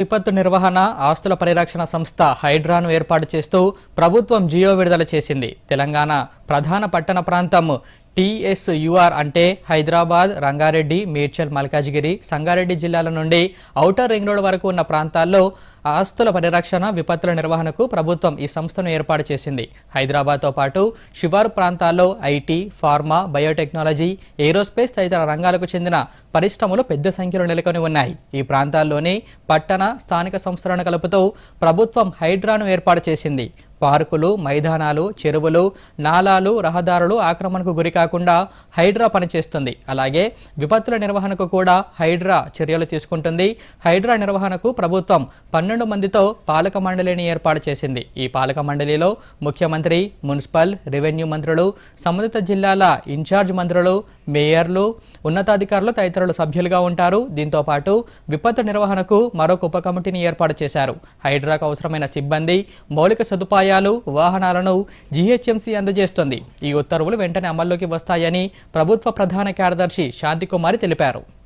విపత్తు నిర్వహణ ఆస్తుల పరిరక్షణ సంస్థ హైడ్రాను ఏర్పాటు చేస్తూ ప్రభుత్వం జియో విడుదల చేసింది. తెలంగాణ ప్రధాన పట్టణ ప్రాంతం టీఎస్యుఆర్ అంటే హైదరాబాద్ రంగారెడ్డి మేడ్చల్ మల్కాజిగిరి సంగారెడ్డి జిల్లాల నుండి ఔటర్ రింగ్ రోడ్ వరకు ఉన్న ప్రాంతాల్లో ఆస్తుల పరిరక్షణ విపత్తుల నిర్వహణకు ప్రభుత్వం ఈ సంస్థను ఏర్పాటు చేసింది. హైదరాబాద్తో పాటు శివారు ప్రాంతాల్లో ఐటీ ఫార్మా బయోటెక్నాలజీ ఏరోస్పేస్ తదితర రంగాలకు చెందిన పరిశ్రమలు పెద్ద సంఖ్యలో నెలకొని ఉన్నాయి. ఈ ప్రాంతాల్లోని పట్టణ స్థానిక సంస్థలను కలుపుతూ ప్రభుత్వం హైడ్రాను ఏర్పాటు చేసింది. పార్కులు మైదానాలు చెరువులు నాలాలు రహదారులు ఆక్రమణకు గురి కాకుండా హైడ్రా పనిచేస్తుంది. అలాగే విపత్తుల నిర్వహణకు కూడా హైడ్రా చర్యలు తీసుకుంటుంది. హైడ్రా నిర్వహణకు ప్రభుత్వం పన్నెండు మందితో పాలక మండలిని ఏర్పాటు చేసింది. ఈ పాలక మండలిలో ముఖ్యమంత్రి మున్సిపల్ రెవెన్యూ మంత్రులు సంబంధిత జిల్లాల ఇన్ఛార్జ్ మంత్రులు మేయర్లు ఉన్నతాధికారులు తదితరులు సభ్యులుగా ఉంటారు. దీంతో పాటు విపత్తు నిర్వహణకు మరొక ఉప కమిటీని ఏర్పాటు చేశారు. హైడ్రాకు అవసరమైన సిబ్బంది మౌలిక సదుపాయాలు వాహనాలను జీహెచ్ఎంసీ అందజేస్తుంది. ఈ ఉత్తర్వులు వెంటనే అమల్లోకి వస్తాయని ప్రభుత్వ ప్రధాన కార్యదర్శి శాంతికుమారి తెలిపారు.